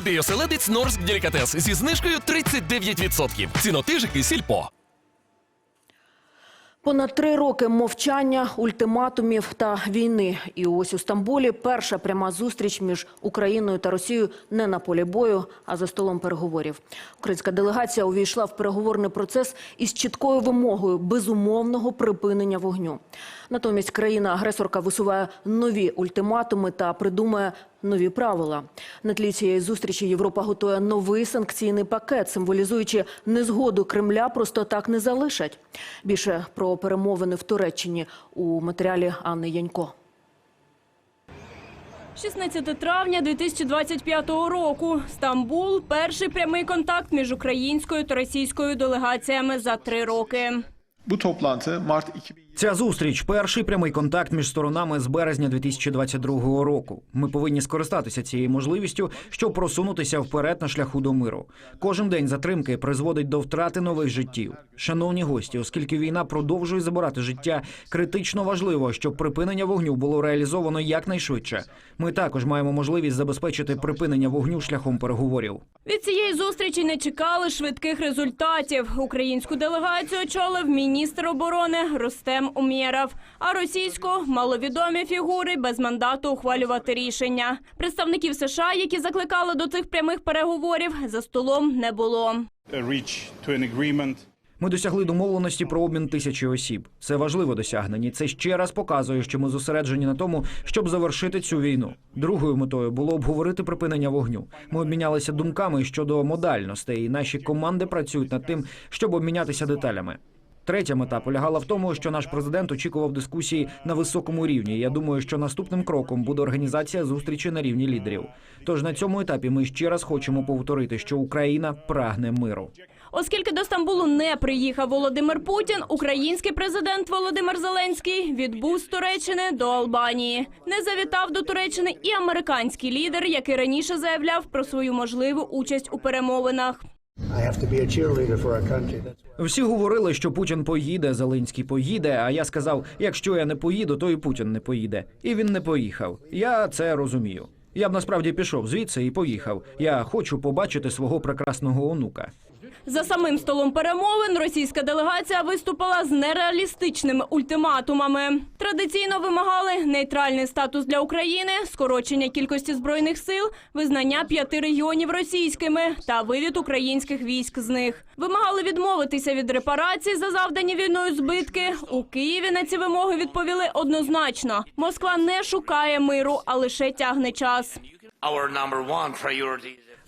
Молодий оселедець Норськ Делікатес зі знижкою 39%. Цінотижики сільпо. Понад три роки мовчання, ультиматумів та війни. І ось у Стамбулі перша пряма зустріч між Україною та Росією не на полі бою, а за столом переговорів. Українська делегація увійшла в переговорний процес із чіткою вимогою безумовного припинення вогню. Натомість країна-агресорка висуває нові ультиматуми та придумує нові правила. На тлі цієї зустрічі Європа готує новий санкційний пакет, символізуючи незгоду Кремля просто так не залишать. Більше про перемовини в Туреччині у матеріалі Анни Янько. 16 травня 2025 року. Стамбул перший прямий контакт між українською та російською делегаціями за три роки. Bu toplantı Mart 2020 Ця зустріч перший прямий контакт між сторонами з березня 2022 року. Ми повинні скористатися цією можливістю, щоб просунутися вперед на шляху до миру. Кожен день затримки призводить до втрати нових життів. Шановні гості, оскільки війна продовжує забирати життя, критично важливо, щоб припинення вогню було реалізовано якнайшвидше. Ми також маємо можливість забезпечити припинення вогню шляхом переговорів. Від цієї зустрічі не чекали швидких результатів. Українську делегацію очолив міністр оборони Ростем Умєров, а російську маловідомі фігури без мандату ухвалювати рішення. Представників США, які закликали до цих прямих переговорів, за столом не було. Ми досягли домовленості про обмін тисячі осіб. Це важливе досягнення. Це ще раз показує, що ми зосереджені на тому, щоб завершити цю війну. Другою метою було обговорити припинення вогню. Ми обмінялися думками щодо модальностей, і наші команди працюють над тим, щоб обмінятися деталями. Третя мета полягала в тому, що наш президент очікував дискусії на високому рівні. Я думаю, що наступним кроком буде організація зустрічі на рівні лідерів. Тож на цьому етапі ми ще раз хочемо повторити, що Україна прагне миру. Оскільки до Стамбулу не приїхав Володимир Путін, український президент Володимир Зеленський відбув з Туреччини до Албанії. Не завітав до Туреччини і американський лідер, який раніше заявляв про свою можливу участь у перемовинах. Всі говорили, що Путін поїде, Зеленський поїде. А я сказав: якщо я не поїду, то і Путін не поїде. І він не поїхав. Я це розумію. Я б насправді пішов звідси і поїхав. Я хочу побачити свого прекрасного онука. За самим столом перемовин російська делегація виступила з нереалістичними ультиматумами. Традиційно вимагали нейтральний статус для України, скорочення кількості збройних сил, визнання п'яти регіонів російськими та вивід українських військ з них. Вимагали відмовитися від репарацій за завдані війною збитки. У Києві на ці вимоги відповіли однозначно: Москва не шукає миру, а лише тягне час.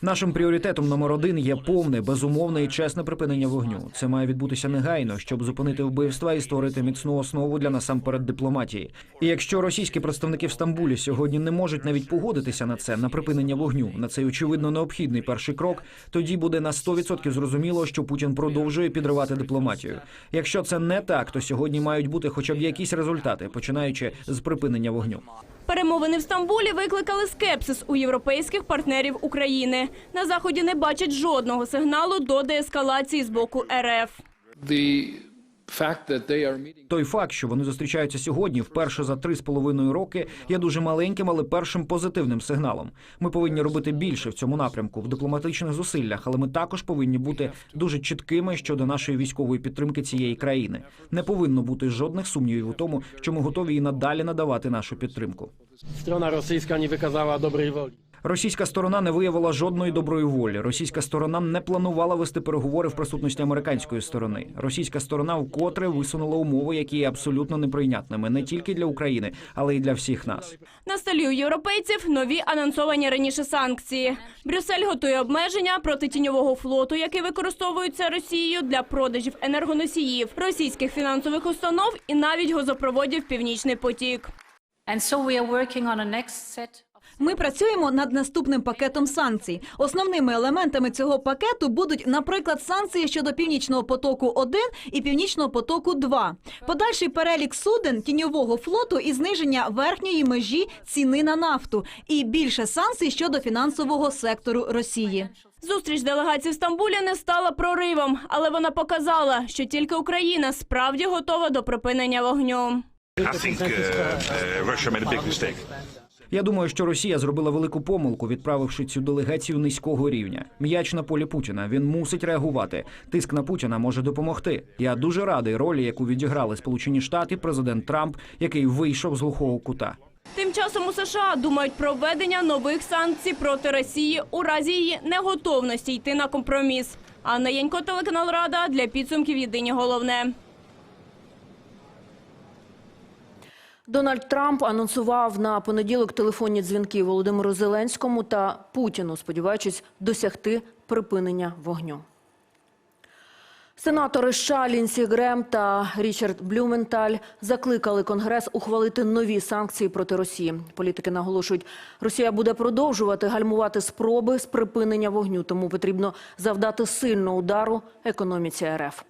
Нашим пріоритетом номер один є повне, безумовне і чесне припинення вогню. Це має відбутися негайно, щоб зупинити вбивства і створити міцну основу для насамперед дипломатії. І якщо російські представники в Стамбулі сьогодні не можуть навіть погодитися на це, на припинення вогню, на цей очевидно необхідний перший крок, тоді буде на 100% зрозуміло, що Путін продовжує підривати дипломатію. Якщо це не так, то сьогодні мають бути хоча б якісь результати, починаючи з припинення вогню. Перемовини в Стамбулі викликали скепсис у європейських партнерів України. На заході не бачать жодного сигналу до деескалації з боку РФ. The fact that they are meeting Той факт, що вони зустрічаються сьогодні, вперше за три з половиною роки, є дуже маленьким, але першим позитивним сигналом. Ми повинні робити більше в цьому напрямку в дипломатичних зусиллях, але ми також повинні бути дуже чіткими щодо нашої військової підтримки цієї країни. Не повинно бути жодних сумнівів у тому, що ми готові і надалі надавати нашу підтримку. strona rosyjska nie wykazała dobrej woli. Російська сторона не виявила жодної доброї волі. Російська сторона не планувала вести переговори в присутності американської сторони. Російська сторона вкотре висунула умови, які є абсолютно неприйнятними не тільки для України, але й для всіх нас. На столі у європейців нові анонсовані раніше санкції. Брюссель готує обмеження проти тіньового флоту, який використовується Росією для продажів енергоносіїв, російських фінансових установ і навіть газопроводів Північний потік. And so we are working on a next set. Ми працюємо над наступним пакетом санкцій. Основними елементами цього пакету будуть, наприклад, санкції щодо північного потоку 1 і північного потоку 2 подальший перелік суден тіньового флоту і зниження верхньої межі ціни на нафту, і більше санкцій щодо фінансового сектору Росії. Зустріч делегації в Стамбулі не стала проривом, але вона показала, що тільки Україна справді готова до припинення вогню. I think uh, uh, Russia made a big mistake. Я думаю, що Росія зробила велику помилку, відправивши цю делегацію низького рівня. М'яч на полі Путіна. Він мусить реагувати. Тиск на Путіна може допомогти. Я дуже радий ролі, яку відіграли Сполучені Штати, президент Трамп, який вийшов з глухого кута. Тим часом у США думають про введення нових санкцій проти Росії у разі її неготовності йти на компроміс. Анна Янько, телеканал Рада для підсумків Єдині головне. Дональд Трамп анонсував на понеділок телефонні дзвінки Володимиру Зеленському та Путіну, сподіваючись досягти припинення вогню. Сенатори США Лінсі Грем та Річард Блюменталь закликали Конгрес ухвалити нові санкції проти Росії. Політики наголошують, Росія буде продовжувати гальмувати спроби з припинення вогню, тому потрібно завдати сильного удару економіці РФ.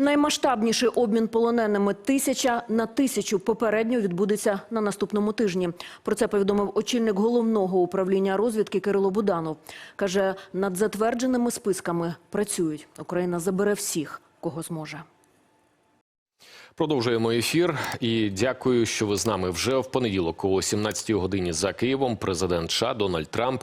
Наймасштабніший обмін полоненими тисяча на тисячу попередньо відбудеться на наступному тижні. Про це повідомив очільник головного управління розвідки Кирило Буданов. Каже, над затвердженими списками працюють. Україна забере всіх, кого зможе. Продовжуємо ефір і дякую, що ви з нами вже в понеділок о 17 годині за Києвом. Президент США Дональд Трамп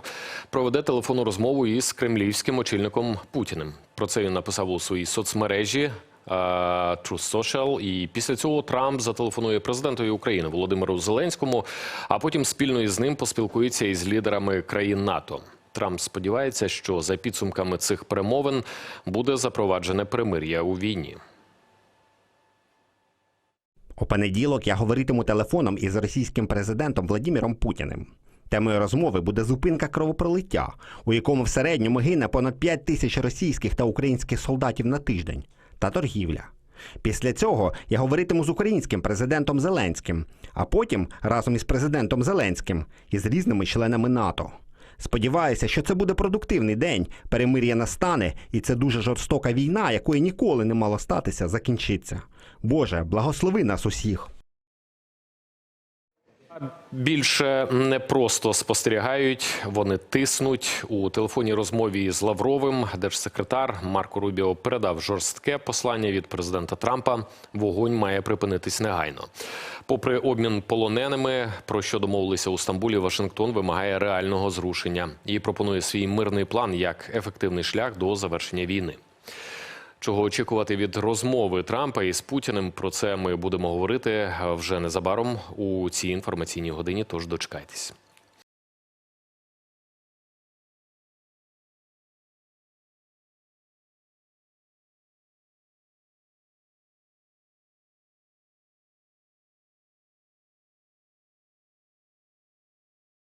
проведе телефонну розмову із кремлівським очільником Путіним. Про це він написав у своїй соцмережі. Е, Truth Social. і після цього Трамп зателефонує президентові України Володимиру Зеленському, а потім спільно із ним поспілкується із лідерами країн НАТО. Трамп сподівається, що за підсумками цих перемовин буде запроваджене перемир'я у війні. У понеділок я говоритиму телефоном із російським президентом Владимиром Путіним. Темою розмови буде зупинка кровопролиття, у якому в середньому гине понад 5 тисяч російських та українських солдатів на тиждень, та торгівля. Після цього я говоритиму з українським президентом Зеленським, а потім разом із президентом Зеленським і з різними членами НАТО. Сподіваюся, що це буде продуктивний день, перемир'я настане, і це дуже жорстока війна, якої ніколи не мало статися, закінчиться. Боже, благослови нас усіх. Більше не просто спостерігають, вони тиснуть у телефонній розмові з Лавровим. Держсекретар Марко Рубіо передав жорстке послання від президента Трампа. Вогонь має припинитись негайно. Попри обмін полоненими, про що домовилися у Стамбулі, Вашингтон вимагає реального зрушення і пропонує свій мирний план як ефективний шлях до завершення війни. Чого очікувати від розмови Трампа із Путіним? Про це ми будемо говорити вже незабаром у цій інформаційній годині. Тож дочекайтесь.